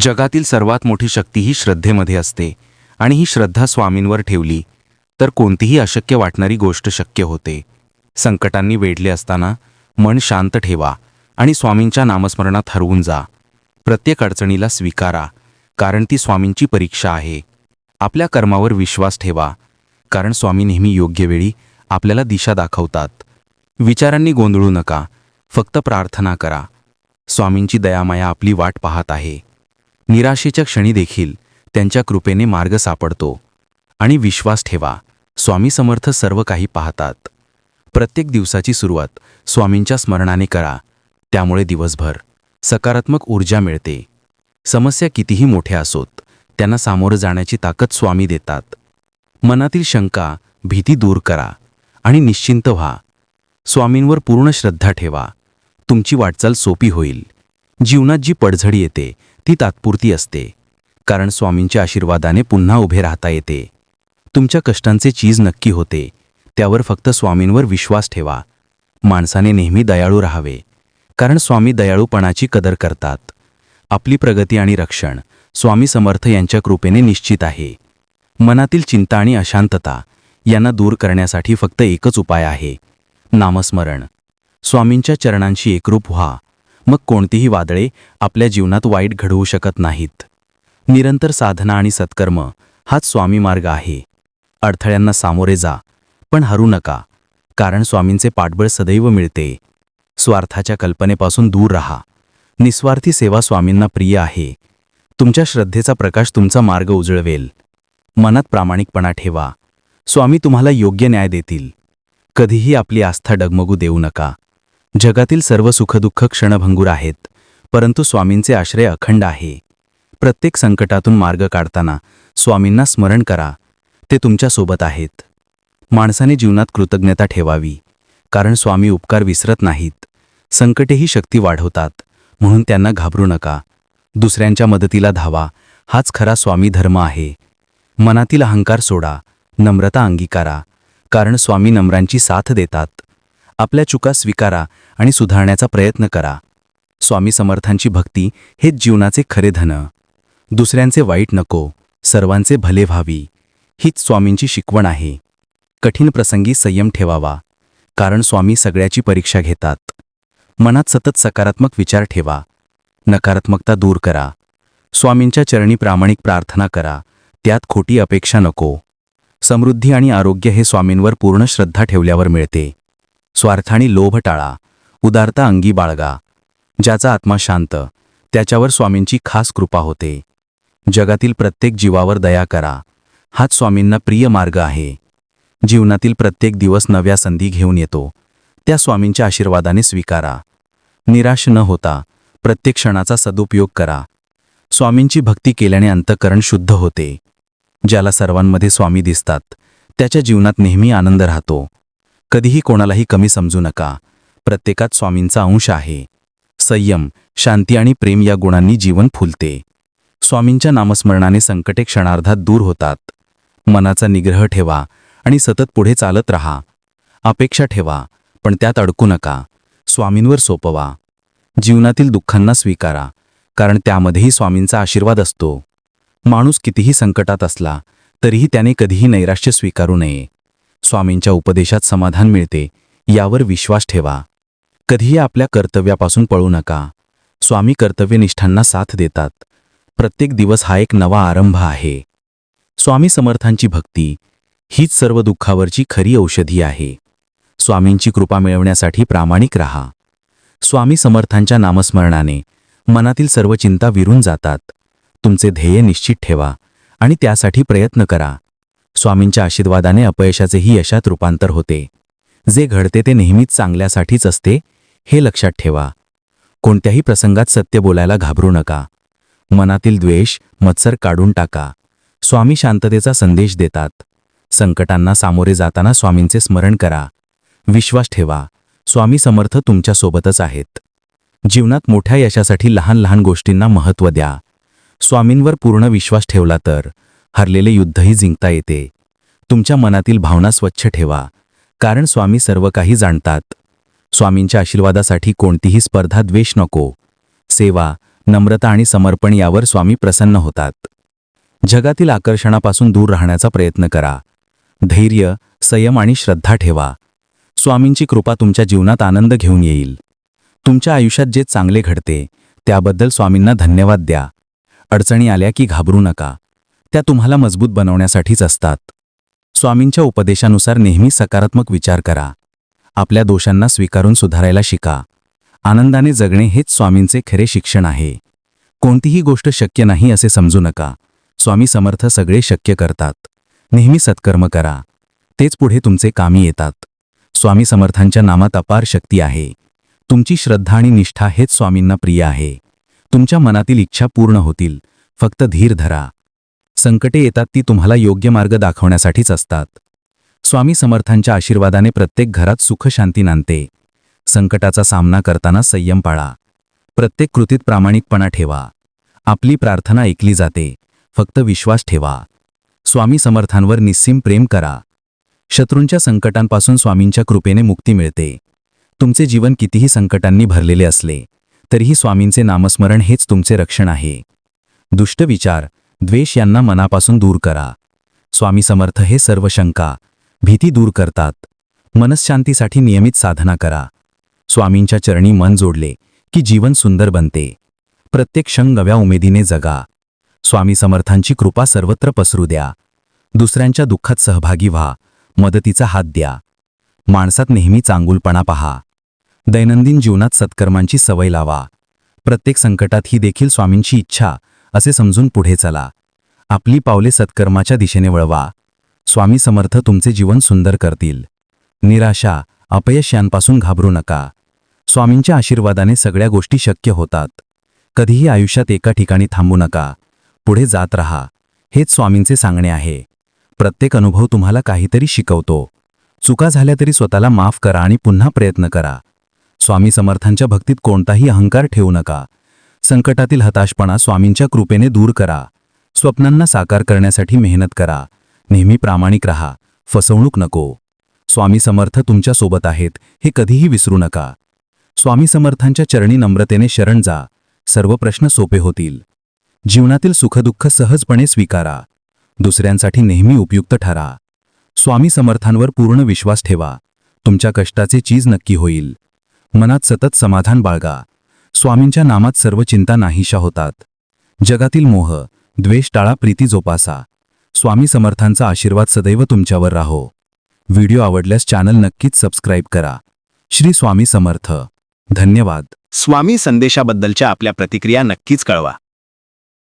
जगातील सर्वात मोठी शक्ती ही श्रद्धेमध्ये असते आणि ही श्रद्धा स्वामींवर ठेवली तर कोणतीही अशक्य वाटणारी गोष्ट शक्य होते. संकटांनी वेढले असताना मन शांत ठेवा आणि स्वामींच्या नामस्मरणात हरवून जा. प्रत्येक अडचणीला स्वीकारा कारण ती स्वामींची परीक्षा आहे. आपल्या कर्मावर विश्वास ठेवा कारण स्वामी नेहमी योग्य वेळी आपल्याला दिशा दाखवतात. विचारांनी गोंधळू नका फक्त प्रार्थना करा. स्वामींची दयामाया आपली वाट पाहत आहे. निराशेच्या क्षणी देखील त्यांच्या कृपेने मार्ग सापडतो. आणि विश्वास ठेवा स्वामी समर्थ सर्व काही पाहतात. प्रत्येक दिवसाची सुरुवात स्वामींच्या स्मरणाने करा त्यामुळे दिवसभर सकारात्मक ऊर्जा मिळते. समस्या कितीही मोठ्या असोत त्यांना सामोरं जाण्याची ताकद स्वामी देतात. मनातील शंका भीती दूर करा आणि निश्चिंत व्हा. स्वामींवर पूर्ण श्रद्धा ठेवा. तुमची वाटचाल सोपी होईल. जीवनात जी पडझडी येते ती तात्पुरती असते. कारण स्वामींच्या आशीर्वादाने पुन्हा उभे राहता येते. तुमच्या कष्टांचे चीज नक्की होते. त्यावर फक्त स्वामींवर विश्वास ठेवा. माणसाने नेहमी दयाळू राहावे. कारण स्वामी दयाळूपणाची कदर करतात. आपली प्रगती आणि रक्षण स्वामी समर्थ यांच्या कृपेने निश्चित आहे. मनातील चिंता आणि अशांतता यांना दूर करण्यासाठी फक्त एकच उपाय आहे. नामस्मरण. स्वामींच्या चरणांशी एकरूप व्हा. मग कोणतीही वादळे आपल्या जीवनात वाईट घडवू शकत नाहीत. निरंतर साधना आणि सत्कर्म हाच स्वामी मार्ग आहे. अडथळ्यांना सामोरे जा पण हरू नका कारण स्वामींचे पाठबळ सदैव मिळते. स्वार्थाच्या कल्पनेपासून दूर राहा. निस्वार्थी सेवा स्वामींना प्रिय आहे. तुमच्या श्रद्धेचा प्रकाश तुमचा मार्ग उजळवेल. मनात प्रामाणिकपणा ठेवा. स्वामी तुम्हाला योग्य न्याय देतील. कधीही आपली आस्था डगमगू देऊ नका. जगातील सर्व सुखदुःख क्षणभंगूर आहेत परंतु स्वामींचे आश्रय अखंड आहे. प्रत्येक संकटातून मार्ग काढताना स्वामींना स्मरण करा ते तुमच्यासोबत आहेत. माणसाने जीवनात कृतज्ञता ठेवावी कारण स्वामी उपकार विसरत नाहीत. संकटेही शक्ती वाढवतात म्हणून त्यांना घाबरू नका. दुसऱ्यांच्या मदतीला धावा हाच खरा स्वामी धर्म आहे. मनातील अहंकार सोडा नम्रता अंगीकारा कारण स्वामी नम्रांची साथ देतात. आपल्या चुका स्वीकारा आणि सुधारण्याचा प्रयत्न करा. स्वामी समर्थांची भक्ती हेच जीवनाचे खरे धन. दुसऱ्यांचे वाईट नको सर्वांचे भले व्हावी हीच स्वामींची शिकवण आहे. कठीण प्रसंगी संयम ठेवावा कारण स्वामी सगळ्याची परीक्षा घेतात. मनात सतत सकारात्मक विचार ठेवा नकारात्मकता दूर करा स्वामींच्या चरणी प्रामाणिक प्रार्थना करा त्यात खोटी अपेक्षा नको. समृद्धी आणि आरोग्य हे स्वामींवर पूर्ण श्रद्धा ठेवल्यावर मिळते. स्वार्थाने लोभ टाळा. उदारता अंगी बाळगा. ज्याचा आत्मा शांत त्याच्यावर स्वामींची खास कृपा होते. जगातील प्रत्येक जीवावर दया करा. हाच स्वामींना प्रिय मार्ग आहे. जीवनातील प्रत्येक दिवस नव्या संधी घेऊन येतो. त्या स्वामींच्या आशीर्वादाने स्वीकारा. निराश न होता प्रत्येक क्षणाचा सदुपयोग करा. स्वामींची भक्ती केल्याने अंतकरण शुद्ध होते. ज्याला सर्वांमध्ये स्वामी दिसतात त्याच्या जीवनात नेहमी आनंद राहतो. कधीही कोणालाही कमी समजू नका. प्रत्येकात स्वामींचा अंश आहे. संयम शांती आणि प्रेम या गुणांनी जीवन फुलते. स्वामींच्या नामस्मरणाने संकटे क्षणार्धात दूर होतात. मनाचा निग्रह ठेवा आणि सतत पुढे चालत राहा. अपेक्षा ठेवा पण त्यात अडकू नका. स्वामींवर सोपवा. जीवनातील दुःखांना स्वीकारा कारण त्यामध्येही स्वामींचा आशीर्वाद असतो. माणूस कितीही संकटात असला तरीही त्याने कधीही नैराश्य स्वीकारू नये. स्वामींच्या उपदेशात समाधान मिळते यावर विश्वास ठेवा. कधीही आपल्या कर्तव्यापासून पळू नका. स्वामी कर्तव्यनिष्ठांना साथ देतात. प्रत्येक दिवस हा एक नवा आरंभ आहे. स्वामी समर्थांची भक्ती हीच सर्व दुःखावरची खरी औषधी आहे. स्वामींची कृपा मिळवण्यासाठी प्रामाणिक राहा. स्वामी समर्थांच्या नामस्मरणाने मनातील सर्व चिंता विरून जातात. तुमचे ध्येय निश्चित ठेवा आणि त्यासाठी प्रयत्न करा. स्वामींच्या आशीर्वादाने अपयशाचेही यशात रूपांतर होते. जे घडते ते नेहमीच चांगल्यासाठीच असते हे लक्षात ठेवा. कोणत्याही प्रसंगात सत्य बोलायला घाबरू नका. मनातील द्वेष मत्सर काढून टाका. स्वामी शांततेचा संदेश देतात. संकटांना सामोरे जाताना स्वामींचे स्मरण करा. विश्वास ठेवा. स्वामी समर्थ तुमच्यासोबतच आहेत. जीवनात मोठ्या यशासाठी लहान लहान गोष्टींना महत्त्व द्या. स्वामींवर पूर्ण विश्वास ठेवला तर हरलेले युद्धही जिंकता येते. तुमच्या मनातील भावना स्वच्छ ठेवा. कारण स्वामी सर्व काही जाणतात. स्वामींच्या आशीर्वादासाठी कोणतीही स्पर्धा द्वेष नको. सेवा नम्रता आणि समर्पण यावर स्वामी प्रसन्न होतात. जगातील आकर्षणापासून दूर राहण्याचा प्रयत्न करा. धैर्य संयम आणि श्रद्धा ठेवा. स्वामींची कृपा तुमच्या जीवनात आनंद घेऊन येईल. तुमच्या आयुष्यात जे चांगले घडते त्याबद्दल स्वामींना धन्यवाद द्या. अडचणी आल्या की घाबरू नका. त्या तुम्हाला मजबूत बनवण्यासाठीच असतात. स्वामींच्या उपदेशानुसार नेहमी सकारात्मक विचार करा. आपल्या दोषांना स्वीकारून सुधारायला शिका. आनंदाने जगणे हेच स्वामींचे खरे शिक्षण आहे. कोणतीही गोष्ट शक्य नाही असे समजू नका. स्वामी समर्थ सगळे शक्य करतात. नेहमी सत्कर्म करा. तेच पुढे तुमचे कामी येतात. स्वामी समर्थांच्या नामात अपार शक्ती आहे. तुमची श्रद्धा आणि निष्ठा हेच स्वामींना प्रिय आहे. तुमच्या मनातील इच्छा पूर्ण होतील. फक्त धीर धरा. संकटे येतात ती तुम्हाला योग्य मार्ग दाखवण्यासाठीच असतात. स्वामी समर्थांच्या आशीर्वादाने प्रत्येक घरात सुखशांती नांदते. संकटाचा सामना करताना संयम पाळा. प्रत्येक कृतीत प्रामाणिकपणा ठेवा. आपली प्रार्थना ऐकली जाते. फक्त विश्वास ठेवा. स्वामी समर्थांवर निस्सीम प्रेम करा. शत्रूंच्या संकटांपासून स्वामींच्या कृपेने मुक्ती मिळते. तुमचे जीवन कितीही संकटांनी भरलेले असले तरीही स्वामींचे नामस्मरण हेच तुमचे रक्षण आहे. दुष्ट विचार द्वेष यांना मनापासून दूर करा. स्वामी समर्थ हे सर्व शंका भीती दूर करतात. मनशांतीसाठी नियमित साधना करा. स्वामींच्या चरणी मन जोडले की जीवन सुंदर बनते. प्रत्येक क्षण नव्या उमेदीने जगा. स्वामी समर्थांची कृपा सर्वत्र पसरू द्या. दुसऱ्यांच्या दुःखात सहभागी व्हा. मदतीचा हात द्या. माणसात नेहमी चांगुलपणा पहा. दैनंदिन जीवनात सत्कर्मांची सवय लावा. प्रत्येक संकटात ही देखील स्वामींची इच्छा असे समजून पुढे चला. आपली पावले सत्कर्माच्या दिशेने वळवा. स्वामी समर्थ तुमचे जीवन सुंदर करतील. निराशा अपयश यांपासून घाबरू नका. स्वामींच्या आशीर्वादाने सगळ्या गोष्टी शक्य होतात. कधीही आयुष्यात एका ठिकाणी थांबू नका. पुढे जात रहा. हेच स्वामींचे सांगणे आहे. प्रत्येक अनुभव तुम्हाला काहीतरी शिकवतो. चुका झाल्या तरी स्वतःला माफ करा आणि पुन्हा प्रयत्न करा. स्वामी समर्थांच्या भक्तीत कोणताही अहंकार ठेवू नका. संकटातील हताशपणा स्वामींच्या कृपेने दूर करा. स्वप्नांना साकार करण्यासाठी मेहनत करा. नेहमी प्रामाणिक रहा. फसवणूक नको. स्वामी समर्थ तुमच्यासोबत आहेत हे कधीही विसरू नका. स्वामी समर्थांच्या चरणी नम्रतेने शरण जा. सर्व प्रश्न सोपे होतील. जीवनातील सुखदुःख सहजपणे स्वीकारा. दुसऱ्यांसाठी नेहमी उपयुक्त ठरा. स्वामी समर्थांवर पूर्ण विश्वास ठेवा. तुमच्या कष्टाचे चीज नक्की होईल. मनात सतत समाधान बाळगा. स्वामींच्या नामात सर्व चिंता नाहीशा होतात. जगातील मोह द्वेष टाळा प्रीती जोपासा. स्वामी समर्थांचा आशीर्वाद सदैव तुमच्यावर राहो. व्हिडिओ आवडल्यास चॅनल नक्कीच सबस्क्राईब करा. श्री स्वामी समर्थ. धन्यवाद. स्वामी संदेशाबद्दलच्या आपल्या प्रतिक्रिया नक्कीच कळवा.